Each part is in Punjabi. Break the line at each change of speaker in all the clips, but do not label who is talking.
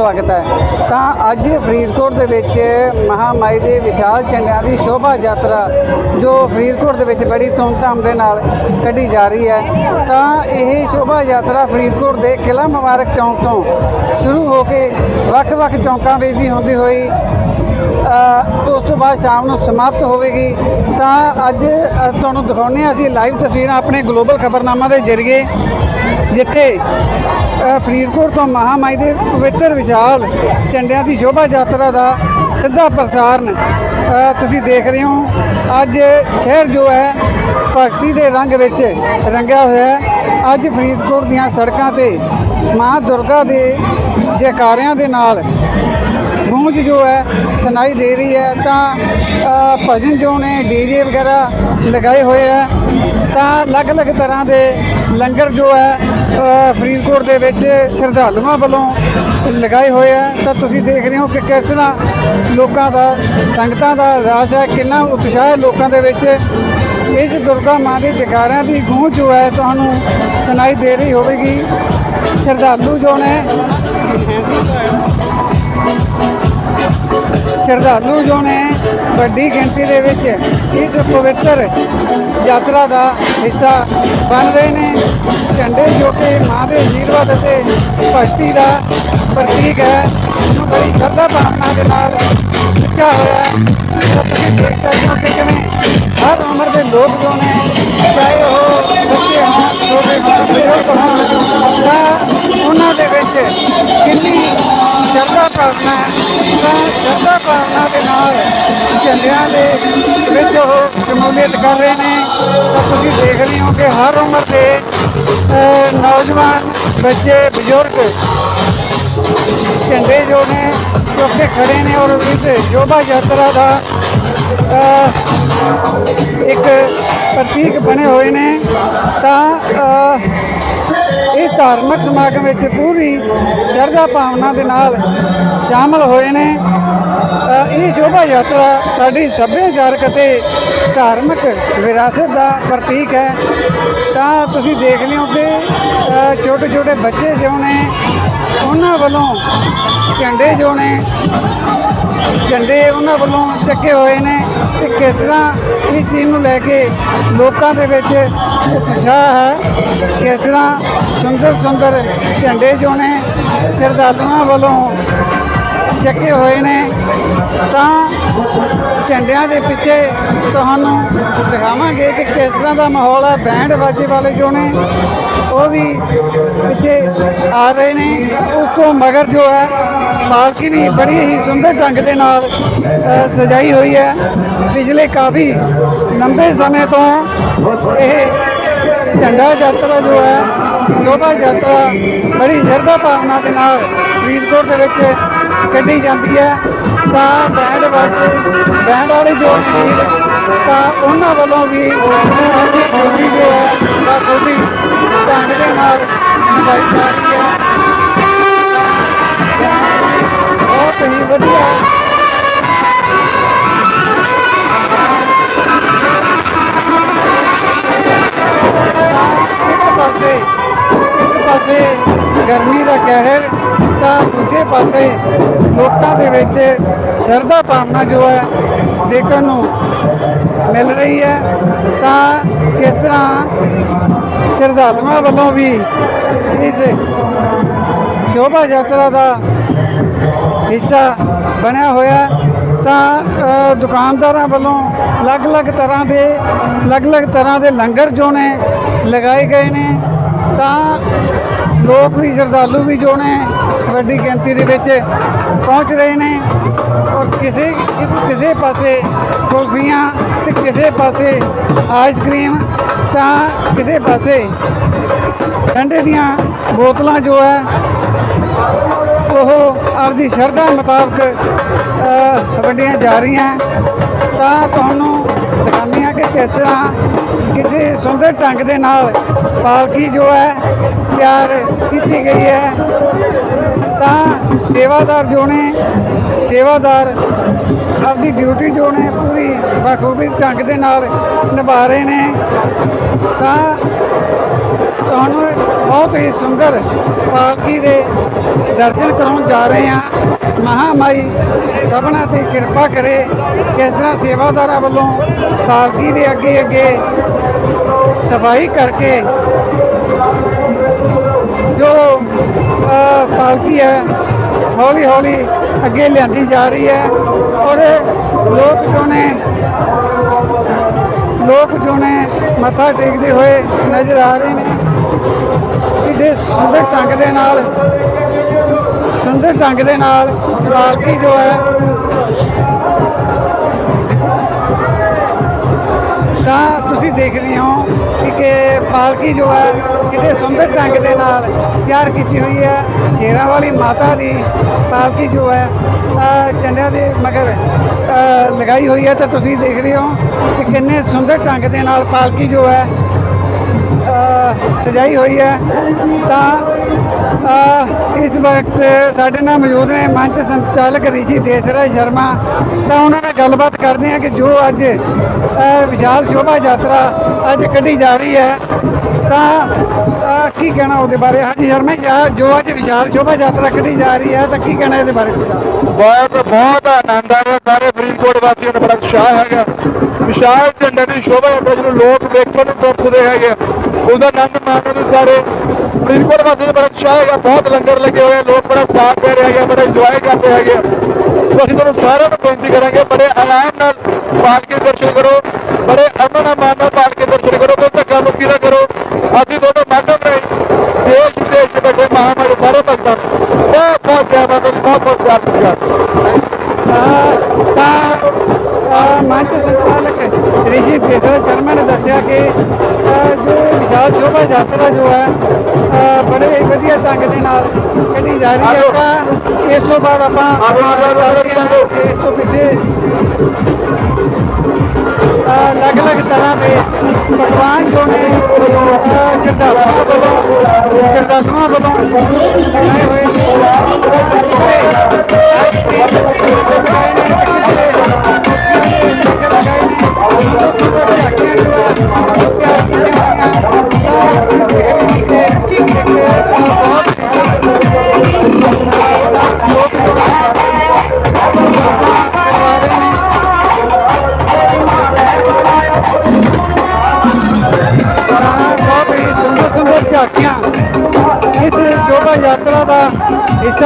ਸਵਾਗਤ ਹੈ। ਤਾਂ ਅੱਜ ਫਰੀਦਕੋਟ ਦੇ ਵਿੱਚ ਮਹਾਮਾਈ ਦੇ ਵਿਸ਼ਾਲ ਝੰਡਿਆਂ ਦੀ ਸ਼ੋਭਾ ਯਾਤਰਾ, ਜੋ ਫਰੀਦਕੋਟ ਦੇ ਵਿੱਚ ਬੜੀ ਧੂਮਧਾਮ ਦੇ ਨਾਲ ਕੱਢੀ ਜਾ ਰਹੀ ਹੈ। ਤਾਂ ਇਹ ਸ਼ੋਭਾ ਯਾਤਰਾ ਫਰੀਦਕੋਟ ਦੇ ਕਿਲ੍ਹਾ ਮੁਬਾਰਕ ਚੌਂਕ ਤੋਂ ਸ਼ੁਰੂ ਹੋ ਕੇ ਵੱਖ-ਵੱਖ ਚੌਂਕਾਂ ਵਿੱਚ ਦੀ ਹੁੰਦੀ ਹੋਈ ਉਸ ਤੋਂ ਬਾਅਦ ਸ਼ਾਮ ਨੂੰ ਸਮਾਪਤ ਹੋਵੇਗੀ। ਤਾਂ ਅੱਜ ਤੁਹਾਨੂੰ ਦਿਖਾਉਂਦੇ ਹਾਂ ਅਸੀਂ ਲਾਈਵ ਤਸਵੀਰਾਂ ਆਪਣੇ ਗਲੋਬਲ ਖਬਰਨਾਮਾ ਦੇ ਜ਼ਰੀਏ, ਜਿੱਥੇ ਫਰੀਦਕੋਟ ਤੋਂ ਮਹਾਮਾਈ ਦੇ ਪਵਿੱਤਰ ਵਿਸ਼ਾਲ ਝੰਡਿਆਂ ਦੀ ਸ਼ੋਭਾ ਯਾਤਰਾ ਦਾ ਸਿੱਧਾ ਪ੍ਰਸਾਰਣ ਤੁਸੀਂ ਦੇਖ ਰਹੇ ਹੋ। ਅੱਜ ਸ਼ਹਿਰ ਜੋ ਹੈ, ਭਗਤੀ ਦੇ ਰੰਗ ਵਿੱਚ ਰੰਗਿਆ ਹੋਇਆ ਹੈ। ਅੱਜ ਫਰੀਦਕੋਟ ਦੀਆਂ ਸੜਕਾਂ ਤੇ ਮਾਂ ਦੁਰਗਾ ਦੇ ਜੈਕਾਰਿਆਂ ਦੇ ਨਾਲ ਗੂੰਜ ਜੋ ਹੈ, ਸੁਣਾਈ ਦੇ ਰਹੀ ਹੈ, ਤਾਂ ਭਜਨ ਜੋ ਨੇ ਡੀਜੇ ਵਗੈਰਾ ਲਗਾਏ ਹੋਏ ਹੈ, ਤਾਂ ਅਲੱਗ-ਅਲੱਗ ਤਰ੍ਹਾਂ ਦੇ ਲੰਗਰ ਜੋ ਹੈ ਫਰੀਦਕੋਟ ਦੇ ਵਿੱਚ ਸ਼ਰਧਾਲੂਆਂ ਵੱਲੋਂ ਲਗਾਏ ਹੋਏ ਹੈ। ਤਾਂ ਤੁਸੀਂ ਦੇਖ ਰਹੇ ਹੋ ਕਿ ਕਿਸ ਤਰ੍ਹਾਂ ਲੋਕਾਂ ਦਾ, ਸੰਗਤਾਂ ਦਾ ਰਾਸ ਹੈ, ਕਿੰਨਾ ਉਤਸ਼ਾਹ ਹੈ ਲੋਕਾਂ ਦੇ ਵਿੱਚ। ਇਸ ਦੁਰਗਾ ਮਾਂ ਦੇ ਜਕਾਰਿਆਂ ਦੀ ਗੂੰਜ ਜੋ ਹੈ, ਤੁਹਾਨੂੰ ਸੁਣਾਈ ਦੇ ਰਹੀ ਹੋਵੇਗੀ। ਸ਼ਰਧਾਲੂ ਜੋ ਨੇ ਸ਼ਰਧਾਲੂ ਜੋ ਨੇ ਵੱਡੀ ਗਿਣਤੀ ਦੇ ਵਿੱਚ ਇਸ ਪਵਿੱਤਰ ਯਾਤਰਾ ਦਾ ਹਿੱਸਾ ਬਣ ਰਹੇ ਨੇ। ਝੰਡੇ ਜੋ ਕਿ ਮਾਂ ਦੇ ਆਸ਼ੀਰਵਾਦ ਅਤੇ ਭਗਤੀ ਦਾ ਪ੍ਰਤੀਕ ਹੈ। ਇਹਨੂੰ ਬੜੀ ਸ਼ਰਧਾ ਭਾਵਨਾ ਦੇ ਨਾਲ ਸਿੱਖਿਆ ਹੋਇਆ ਹੈ। ਤੁਸੀਂ ਦੇਖ ਸਕਦੇ ਹੋ ਕਿ ਕਿਵੇਂ ਹਰ ਉਮਰ ਦੇ ਲੋਕ ਜੋ ਨੇ, ਚਾਹੇ ਉਹ ਬੱਚੇ ਹੋਣ, ਛੋਟੇ ਬਜ਼ੁਰਗ ਹੋਣ, ਤਾਂ ਉਹਨਾਂ ਦੇ ਵਿੱਚ ਕਿੰਨੀ ਭਾਵਨਾ ਤਾਂ ਸ਼ਰਧਾ ਭਾਵਨਾ ਦੇ ਨਾਲ ਝੰਡਿਆਂ ਦੇ ਵਿੱਚ ਉਹ ਸ਼ਮੂਲੀਅਤ ਕਰ ਰਹੇ ਨੇ। ਤਾਂ ਤੁਸੀਂ ਦੇਖ ਰਹੇ ਹੋ ਕਿ ਹਰ ਉਮਰ ਦੇ ਨੌਜਵਾਨ ਬੱਚੇ, ਬਜ਼ੁਰਗ ਝੰਡੇ ਜੋ ਨੇ ਚੁੱਕ ਖੜੇ ਨੇ ਔਰ ਇਸ ਸ਼ੋਭਾ ਯਾਤਰਾ ਦਾ ਇੱਕ ਪ੍ਰਤੀਕ ਬਣੇ ਹੋਏ ਨੇ। ਤਾਂ ਇਸ ਧਾਰਮਿਕ ਸਮਾਗਮ ਵਿੱਚ ਪੂਰੀ ਸ਼ਰਧਾ ਭਾਵਨਾ ਦੇ ਨਾਲ ਸ਼ਾਮਲ ਹੋਏ ਨੇ। ਇਹ ਸ਼ੋਭਾ ਯਾਤਰਾ ਸਾਡੀ ਸੱਭਿਆਚਾਰਕ ਅਤੇ ਧਾਰਮਿਕ ਵਿਰਾਸਤ ਦਾ ਪ੍ਰਤੀਕ ਹੈ। ਤਾਂ ਤੁਸੀਂ ਦੇਖ ਲਿਓ ਕਿ ਛੋਟੇ ਛੋਟੇ ਬੱਚੇ ਜੋ ਨੇ, ਉਹਨਾਂ ਵੱਲੋਂ ਝੰਡੇ ਜੋ ਨੇ, ਝੰਡੇ ਉਹਨਾਂ ਵੱਲੋਂ ਚੱਕੇ ਹੋਏ ਨੇ। ਤੇ ਕਿਸ ਤਰ੍ਹਾਂ ਇਸ ਚੀਜ਼ ਨੂੰ ਲੈ ਕੇ ਲੋਕਾਂ ਦੇ ਵਿੱਚ ਉਤਸ਼ਾਹ ਹੈ। ਕਿਸ ਤਰ੍ਹਾਂ ਸੁੰਦਰ ਸੁੰਦਰ ਝੰਡੇ ਜੋ ਨੇ ਸ਼ਰਧਾਲੂਆਂ ਵੱਲੋਂ ਚੱਕੇ ਹੋਏ ਨੇ, ਤਾਂ ਝੰਡਿਆਂ ਦੇ ਪਿੱਛੇ ਤੁਹਾਨੂੰ ਦਿਖਾਵਾਂਗੇ ਕਿ ਕਿਸ ਤਰ੍ਹਾਂ ਦਾ ਮਾਹੌਲ ਹੈ ਬੈਂਡ ਬਾਜੇ ਵਾਲੇ ਜੋ ਨੇ, ਉਹ ਵੀ ਪਿੱਛੇ ਆ ਰਹੇ ਨੇ। ਉਸ ਤੋਂ ਮਗਰ ਜੋ ਹੈ, ਪਾਲਕੀ ਵੀ ਬੜੀ ਹੀ ਸੁੰਦਰ ਢੰਗ ਦੇ ਨਾਲ ਸਜਾਈ ਹੋਈ ਹੈ। ਪਿਛਲੇ ਕਾਫੀ ਲੰਬੇ ਸਮੇਂ ਤੋਂ ਇਹ ਝੰਡਾ ਯਾਤਰਾ ਜੋ ਹੈ, ਸ਼ੋਭਾ ਯਾਤਰਾ, ਬੜੀ ਸ਼ਰਧਾ ਭਾਵਨਾ ਦੇ ਨਾਲ ਫਰੀਦਕੋਟ ਦੇ ਵਿੱਚ ਕੱਢੀ ਜਾਂਦੀ ਹੈ। ਤਾਂ ਬੈਂਡ ਵਾਜੇ, ਬੈਂਡ ਵਾਲੇ ਜੋ ਵੀਰ, ਤਾਂ ਉਹਨਾਂ ਵੱਲੋਂ ਵੀ ਆਪਣੀ ਡਿਊਟੀ ਜੋ ਹੈ ਤਾਂ ਬਾਖੂਬੀ ਢੰਗ ਦੇ ਨਾਲ ਨਿਭਾਈ ਜਾ ਰਹੀ ਹੈ। ਗਰਮੀ ਦਾ ਕਹਿਰ, ਤਾਂ ਦੂਜੇ ਪਾਸੇ ਲੋਕਾਂ ਦੇ ਵਿੱਚ ਸ਼ਰਧਾ ਭਾਵਨਾ ਜੋ ਹੈ ਦੇਖਣ ਨੂੰ ਮਿਲ ਰਹੀ ਹੈ। ਤਾਂ ਕਿਸ ਤਰ੍ਹਾਂ ਸ਼ਰਧਾਲੂਆਂ ਵੱਲੋਂ ਵੀ ਇਸ ਸ਼ੋਭਾ ਯਾਤਰਾ ਦਾ ਹਿੱਸਾ ਬਣਿਆ ਹੋਇਆ ਤਾਂ ਦੁਕਾਨਦਾਰਾਂ ਵੱਲੋਂ ਅਲੱਗ-ਅਲੱਗ ਤਰ੍ਹਾਂ ਦੇ, ਅਲੱਗ-ਅਲੱਗ ਤਰ੍ਹਾਂ ਦੇ ਲੰਗਰ ਜੋ ਨੇ ਲਗਾਏ ਗਏ ਨੇ। ਤਾਂ ਲੋਕ ਵੀ ਸ਼ਰਧਾਲੂ ਵੀ ਜੋ ਨੇ ਵੱਡੀ ਗਿਣਤੀ ਦੇ ਵਿੱਚ ਪਹੁੰਚ ਰਹੇ ਨੇ ਔਰ ਕਿਸੇ ਕਿਸੇ ਪਾਸੇ ਕੁਲਫੀਆਂ ਤੇ ਕਿਸੇ ਪਾਸੇ ਆਈਸਕ੍ਰੀਮ ਤਾਂ ਕਿਸੇ ਪਾਸੇ ਠੰਡੇ ਦੀਆਂ ਬੋਤਲਾਂ ਜੋ ਹੈ ਉਹ ਆਪਦੀ ਸ਼ਰਧਾ ਮੁਤਾਬਕ ਅ, ਵੰਡੀਆਂ ਜਾ ਰਹੀਆਂ। ਤਾਂ ਤੁਹਾਨੂੰ ਦਿਖਾਉਂਦੇ ਹਾਂ ਕਿ ਕਿਸ ਤਰ੍ਹਾਂ ਕਿੰਨੇ ਸੁੰਦਰ ਢੰਗ ਦੇ ਨਾਲ ਪਾਲਕੀ ਜੋ ਹੈ ਤਿਆਰ ਕੀਤੀ ਗਈ ਹੈ। ਤਾਂ ਸੇਵਾਦਾਰ ਜੋ ਨੇ ਸੇਵਾਦਾਰ ਆਪਦੀ ਡਿਊਟੀ ਜੋ ਨੇ ਪੂਰੀ ਬਖੂਬੀ ਢੰਗ ਦੇ ਨਾਲ ਨਿਭਾ ਰਹੇ ਨੇ। ਤਾਂ ਤੁਹਾਨੂੰ ਬਹੁਤ ਹੀ ਸੁੰਦਰ ਪਾਲਕੀ ਦੇ ਦਰਸ਼ਨ ਕਰਾਉਣ ਜਾ ਰਹੇ ਹਾਂ। ਮਹਾਮਾਈ ਸਭਨਾ ਤੇ ਕਿਰਪਾ ਕਰੇ ਕਿਸ ਤਰ੍ਹਾਂ ਸੇਵਾਦਾਰਾਂ ਵੱਲੋਂ ਪਾਲਕੀ ਦੇ ਅੱਗੇ ਅੱਗੇ ਸਫ਼ਾਈ ਕਰਕੇ ਜੋ ਅ, ਪਾਲਕੀ ਹੈ ਹੌਲੀ ਹੌਲੀ ਅੱਗੇ ਲਿਆਂਦੀ ਜਾ ਰਹੀ ਹੈ ਔਰ ਲੋਕ ਜੋ ਨੇ ਲੋਕ ਜੋ ਨੇ ਮੱਥਾ ਟੇਕਦੇ ਹੋਏ ਨਜ਼ਰ ਆ ਰਹੇ ਨੇ ਕਿੱਡੇ ਸੁੰਦਰ ਢੰਗ ਦੇ ਨਾਲ ਸੁੰਦਰ ਢੰਗ ਦੇ ਨਾਲ ਪਾਲਕੀ ਜੋ ਹੈ ਤਾਂ ਤੁਸੀਂ ਦੇਖ ਰਹੇ ਹੋ ਕਿ ਕਿ ਪਾਲਕੀ ਜੋ ਹੈ ਕਿਤੇ ਸੁੰਦਰ ਢੰਗ ਦੇ ਨਾਲ ਤਿਆਰ ਕੀਤੀ ਹੋਈ ਹੈ। ਸ਼ੇਰਾਂ ਵਾਲੀ ਮਾਤਾ ਦੀ ਪਾਲਕੀ ਜੋ ਹੈ ਚੰਡਿਆਂ ਦੇ ਮਗਰ ਲਗਾਈ ਹੋਈ ਹੈ ਤਾਂ ਤੁਸੀਂ ਦੇਖ ਰਹੇ ਹੋ ਕਿ ਕਿੰਨੇ ਸੁੰਦਰ ਢੰਗ ਦੇ ਨਾਲ ਪਾਲਕੀ ਜੋ ਹੈ ਸਜਾਈ ਹੋਈ ਹੈ। ਤਾਂ ਇਸ ਵਕਤ ਸਾਡੇ ਨਾਲ ਮੌਜੂਦ ਨੇ ਮੰਚ ਸੰਚਾਲਕ ਰਿਸ਼ੀ ਦੇਸਰਾਜ ਸ਼ਰਮਾ। ਤਾਂ ਉਹਨਾਂ ਨਾਲ ਗੱਲਬਾਤ ਕਰਦੇ ਹਾਂ ਕਿ ਜੋ ਅੱਜ ਵਿਸ਼ਾਲ ਸ਼ੋਭਾ ਯਾਤਰਾ ਅੱਜ ਕੱਢੀ ਜਾ ਰਹੀ ਹੈ। ਤਾਂ ਕੀ ਕਹਿਣਾ ਉਹਦੇ ਬਾਰੇ? ਹਾਂਜੀ ਸ਼ਰਮਾ ਜੀ, ਜੋ ਅੱਜ ਵਿਸ਼ਾਲ ਸ਼ੋਭਾ ਯਾਤਰਾ ਕੱਢੀ ਜਾ ਰਹੀ ਹੈ ਤਾਂ ਕੀ ਕਹਿਣਾ ਇਹਦੇ ਬਾਰੇ?
ਬਹੁਤ ਬਹੁਤ ਆਨੰਦ ਆ ਰਿਹਾ। ਸਾਰੇ ਫਰੀਦਕੋਟ ਵਾਸੀਆਂ ਦਾ ਬੜਾ ਉਤਸ਼ਾਹ ਹੈਗਾ। ਵਿਸ਼ਾਲ ਝੰਡੇ ਦੀ ਸ਼ੋਭਾ ਯਾਤਰਾ ਜਿਹਨੂੰ ਲੋਕ ਵੇਖਣ ਨੂੰ ਤਰਸਦੇ ਹੈਗੇ। ਆ। ਉਹਦਾ ਆਨੰਦ ਮਾਣਨ ਨੂੰ ਸਾਰੇ ਫਰੀਦਕੋਟ ਵਾਸੀਆਂ ਦਾ ਬੜਾ ਉਤਸ਼ਾਹ ਹੈਗਾ ਬਹੁਤ ਲੰਗਰ ਲੱਗੇ ਹੋਏ ਆ, ਲੋਕ ਬੜਾ ਸਾਥ ਦੇ ਰਹੇ ਹੈਗੇ ਆ, ਬੜਾ ਇੰਜੋਏ ਕਰਦੇ ਹੈਗੇ ਆ। ਸੋ ਅਸੀਂ ਤੁਹਾਨੂੰ ਸਾਰਿਆਂ ਨੂੰ ਬੇਨਤੀ ਕਰਾਂਗੇ ਬੜੇ ਆਰਾਮ ਨਾਲ ਪਾਲਕੀ ਦੇ ਦਰਸ਼ਨ ਕਰੋ ਬੜੇ ਅਮਨ ਅਮਾਨ ਨਾਲ ਪਾਲਕੀ ਦਰਸ਼ਨ ਕਰੋ ਕੋਈ ਧੱਕਾ ਮੁੱਕੀ ਨਾ ਕਰੋ ਅਸੀਂ ਤੁਹਾਡੇ ਮਾਧਿਅਮ ਰਾਹੀਂ ਦੇਸ਼ ਵਿਦੇਸ਼ 'ਚ ਬੈਠੇ ਮਹਾਮਾਰੀ ਸਾਰੇ ਭਗਤਾਂ ਬਹੁਤ ਬਹੁਤ ਜੈ ਮਾਤਾ ਦੀ ਬਹੁਤ ਬਹੁਤ ਪਿਆਰ ਸਤਿਕਾਰ
ਮੰਚ ਸੰਚਾਲਕ ਰਿਸ਼ੀ ਦੇਸਰਾ ਸ਼ਰਮਾ ਨੇ ਦੱਸਿਆ ਕਿ ਜੋ ਵਿਸ਼ਾਲ ਸ਼ੋਭਾ ਯਾਤਰਾ ਜੋ ਹੈ ਬੜੇ ਵਧੀਆ ਢੰਗ ਦੇ ਨਾਲ ਕੱਢੀ ਜਾ ਰਹੀ ਹੈ। ਤਾਂ ਇਸ ਤੋਂ ਬਾਅਦ ਆਪਾਂ ਇਸ ਤੋਂ ਪਿੱਛੇ ਅਲੱਗ-ਅਲੱਗ ਤਰ੍ਹਾਂ ਦੇ ਪਕਵਾਨ ਜੋ ਨੇ ਸ਼ਰਧਾਲੂਆਂ ਵੱਲੋਂ ਸ਼ਰਧਾਲੂਆਂ ਵੱਲੋਂ ਬਣਾਏ ਹੋਏ ਬਹੁਤ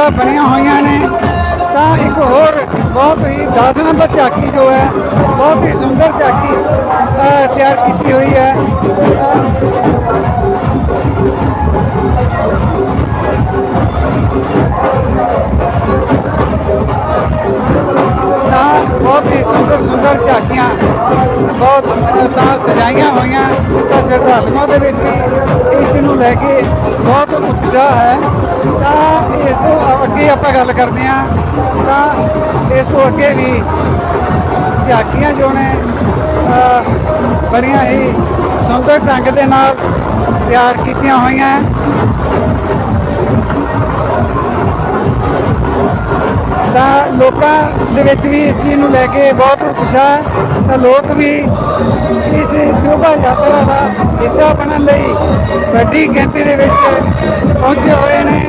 ਹਿੱਸਾ ਬਣੀਆਂ ਹੋਈਆਂ ਨੇ, ਤਾਂ ਇੱਕ ਹੋਰ ਬਹੁਤ ਹੀ 10 ਨੰਬਰ ਝਾਕੀ ਜੋ ਹੈ, ਬਹੁਤ ਹੀ ਸੁੰਦਰ ਝਾਕੀ ਤਿਆਰ ਕੀਤੀ ਹੋਈ ਹੈ। ਤਾਂ ਬਹੁਤ ਹੀ ਸੁੰਦਰ ਸੁੰਦਰ ਝਾਕੀਆਂ ਬਹੁਤ ਤਾਂ ਸਜਾਈਆਂ ਹੋਈਆਂ, ਤਾਂ ਸ਼ਰਧਾਲੂਆਂ ਦੇ ਵਿੱਚ ਵੀ ਇਸ ਨੂੰ ਲੈ ਕੇ ਬਹੁਤ ਉਤਸ਼ਾਹ ਹੈ। ਤਾਂ ਇਸ ਤੋਂ ਅੱਗੇ ਆਪਾਂ ਗੱਲ ਕਰਦੇ ਹਾਂ ਤਾਂ ਇਸ ਤੋਂ ਅੱਗੇ ਵੀ ਝਾਕੀਆਂ ਜੋ ਨੇ ਬੜੀਆਂ ਹੀ ਸੁੰਦਰ ਢੰਗ ਦੇ ਨਾਲ ਤਿਆਰ ਕੀਤੀਆਂ ਹੋਈਆਂ। ਤਾਂ ਲੋਕਾਂ ਦੇ ਵਿੱਚ ਵੀ ਇਸ ਚੀਜ਼ ਨੂੰ ਲੈ ਕੇ ਬਹੁਤ ਉਤਸ਼ਾਹ ਹੈ। ਤਾਂ ਲੋਕ ਵੀ ਇਸ ਸ਼ੋਭਾ ਯਾਤਰਾ ਦਾ ਹਿੱਸਾ ਬਣਨ ਲਈ ਵੱਡੀ ਗਿਣਤੀ ਦੇ ਵਿੱਚ ਪਹੁੰਚੇ ਹੋਏ ਨੇ।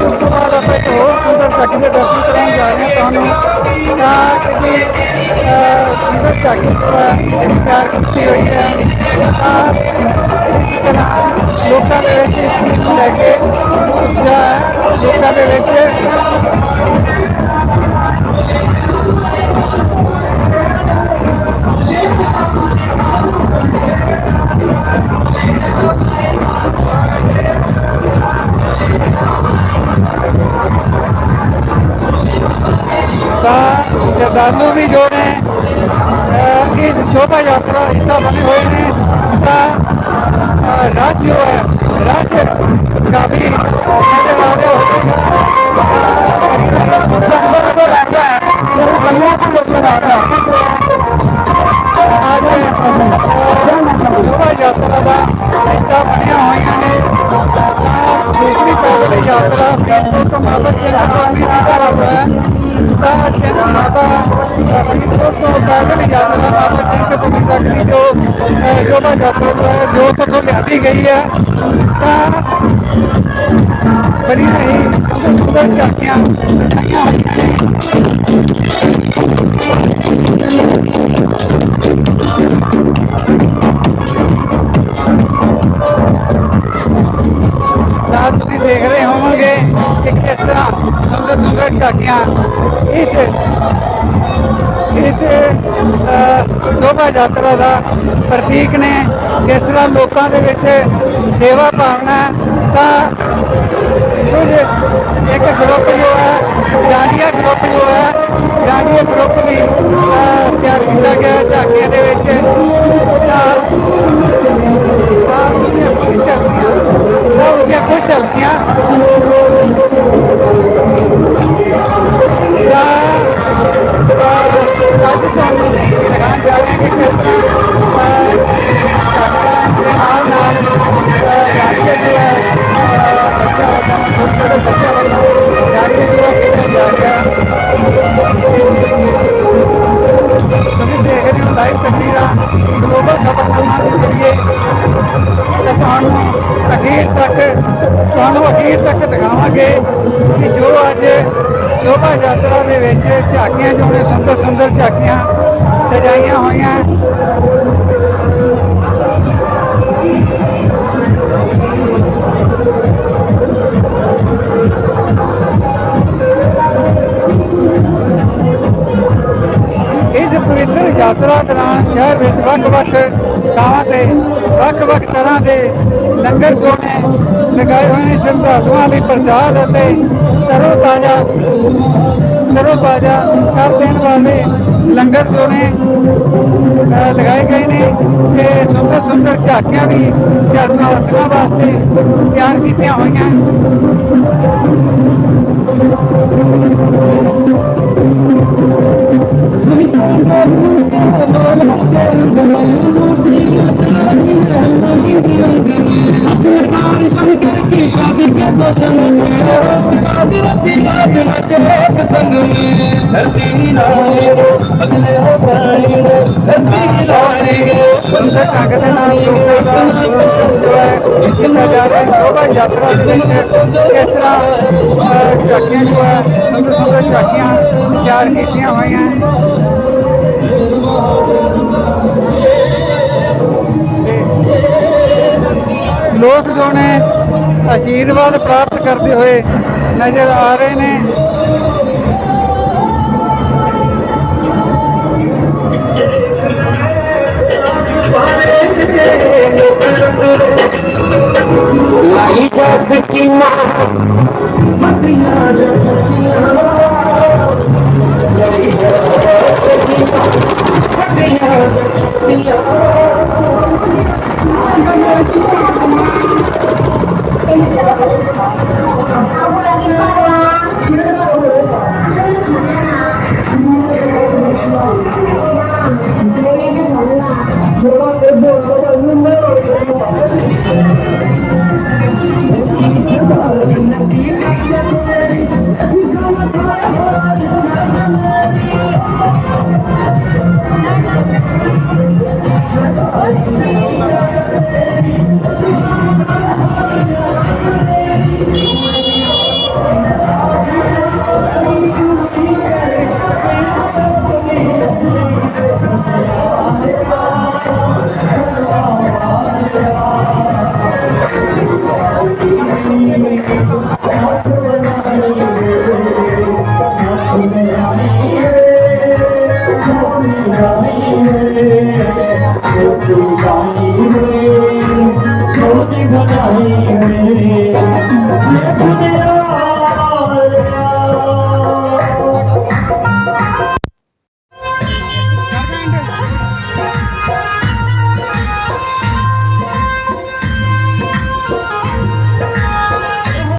ਉਸ ਤੋਂ ਬਾਅਦ ਆਪਾਂ ਇੱਕ ਹੋਰ ਸੁੰਦਰ ਝਾਕੀ ਦੇ ਦਰਸ਼ਨ ਕਰਾਉਣ ਜਾ ਰਹੇ ਹਾਂ ਤੁਹਾਨੂੰ ਤਾਂ ਕਿ ਸੁੰਦਰ ਝਾਕੀ ਜੋ ਹੈ ਤਿਆਰ ਕੀਤੀ ਹੋਈ ਹੈ ਤਾਂ ਇਸ ਤਰ੍ਹਾਂ ਲੋਕਾਂ ਦੇ ਵਿੱਚ ਇਸ ਚੀਜ਼ ਨੂੰ ਲੈ ਕੇ ਉਤਸ਼ਾਹ ਹੈ ਲੋਕਾਂ ਦੇ ਵਿੱਚ ਸ਼ਰਧਾਲੂ ਵੀ ਜੋ ਨੇ ਅਹ, ਇਸ ਸ਼ੋਭਾ ਯਾਤਰਾ ਹਿੱਸਾ ਬਣੇ ਹੋਏ ਨੇ ਦਾ ਅ, ਜੋ ਹੈ ਰਸ਼ ਕਾਫੀ ਨਜ਼ਰ ਆ ਰਿਹਾ ਹੋਵੇਗਾ ਸ਼ੋਭਾ ਯਾਤਰਾ ਦਾ ਹਿੱਸਾ ਫਰੀਦਕੋਟ ਤੋਂ ਪੈਦਲ ਯਾਤਰਾ ਮਾਤਾ ਚਿੰਤਪੁਰਨੀ ਤੱਕ ਦੀ ਜੋ ਅਹ, ਸ਼ੋਭਾ ਯਾਤਰਾ ਜੋ ਹੈ ਜੋ ਤੋਂ ਲਿਆਂਦੀ ਗਈ ਇਸ ਸ਼ੋਭਾ ਯਾਤਰਾ ਦਾ ਪ੍ਰਤੀਕ ਨੇ। ਇਸ ਤਰ੍ਹਾਂ ਲੋਕਾਂ ਦੇ ਵਿੱਚ ਸੇਵਾ ਭਾਵਨਾ ਤਾਂ ਕੁਝ ਇੱਕ ਗਰੁੱਪ ਜੋ ਹੈ ਜਾਨੀਆ ਗਰੁੱਪ ਜੋ ਹੈ ਜਾਨੀਆ ਗਰੁੱਪ ਵੀ ਤਿਆਰ ਕੀਤਾ ਗਿਆ ਝਾਕੀਆਂ ਦੇ ਵਿੱਚ। ਲਾਈਵ ਤਸਵੀਰਾਂ ਗਲੋਬਲ ਦੇ ਜ਼ਰੀਏ ਤੁਹਾਨੂੰ ਅਖੀਰ ਤੱਕ ਤੁਹਾਨੂੰ ਅਖੀਰ ਤੱਕ ਦਿਖਾਵਾਂਗੇ ਕਿ ਜੋ ਅੱਜ ਸ਼ੋਭਾ ਯਾਤਰਾ ਦੇ ਵਿੱਚ ਝਾਕੀਆਂ ਜੋ ਨੇ ਸੁੰਦਰ ਸੁੰਦਰ ਝਾਕੀਆਂ ਸਜਾਈਆਂ ਹੋਈਆਂ ਪਵਿੱਤਰ ਯਾਤਰਾ ਦੌਰਾਨ ਸ਼ਹਿਰ ਵਿੱਚ ਵੱਖ-ਵੱਖ ਥਾਵਾਂ ਤੇ, ਵੱਖ-ਵੱਖ ਤਰ੍ਹਾਂ ਦੇ ਲੰਗਰ ਜੋ ਨੇ ਲਗਾਏ ਹੋਏ ਨੇ। ਸ਼ਰਧਾਲੂਆਂ ਲਈ ਪ੍ਰਸਾਦ ਅਤੇ ਤਰੋ ਤਾਜ਼ਾ ਤਰੋ ਤਾਜ਼ਾ ਕਰ ਦੇਣ ਵਾਲੇ ਲੰਗਰ ਜੋ ਨੇ ਲਗਾਏ ਗਏ ਨੇ ਤੇ ਸੁੰਦਰ ਸੁੰਦਰ ਝਾਕੀਆਂ ਵੀ ਸ਼ਰਧਾਲੂਆਂ ਵਾਸਤੇ ਤਿਆਰ ਕੀਤੀਆਂ ਹੋਈਆਂ। ਸੁੰਦਰ ਢੰਗ ਦੇ ਨਾਲ ਲੋਕਾਂ ਦਾ ਜੋ ਹੈ ਕੀਤਾ ਜਾ ਰਿਹਾ ਹੈ ਸ਼ੋਭਾ ਯਾਤਰਾ ਦੇ ਵਿੱਚ ਕਿਸ ਤਰ੍ਹਾਂ ਅਹ, ਝਾਕੀਆਂ ਜੋ ਹੈ ਸੁੰਦਰ ਸੁੰਦਰ ਝਾਕੀਆਂ ਤਿਆਰ ਕੀਤੀਆਂ ਹੋਈਆਂ ਤੇ ਲੋਕ ਜੋ ਨੇ ਆਸ਼ੀਰਵਾਦ ਪ੍ਰਾਪਤ ਕਰਦੇ ਹੋਏ ਨਜ਼ਰ ਆ ਰਹੇ ਨੇ।
ਲਾਈ ਦਾ ਸਕੀਨਾ ਮਤਿਆ ਜਾ I'm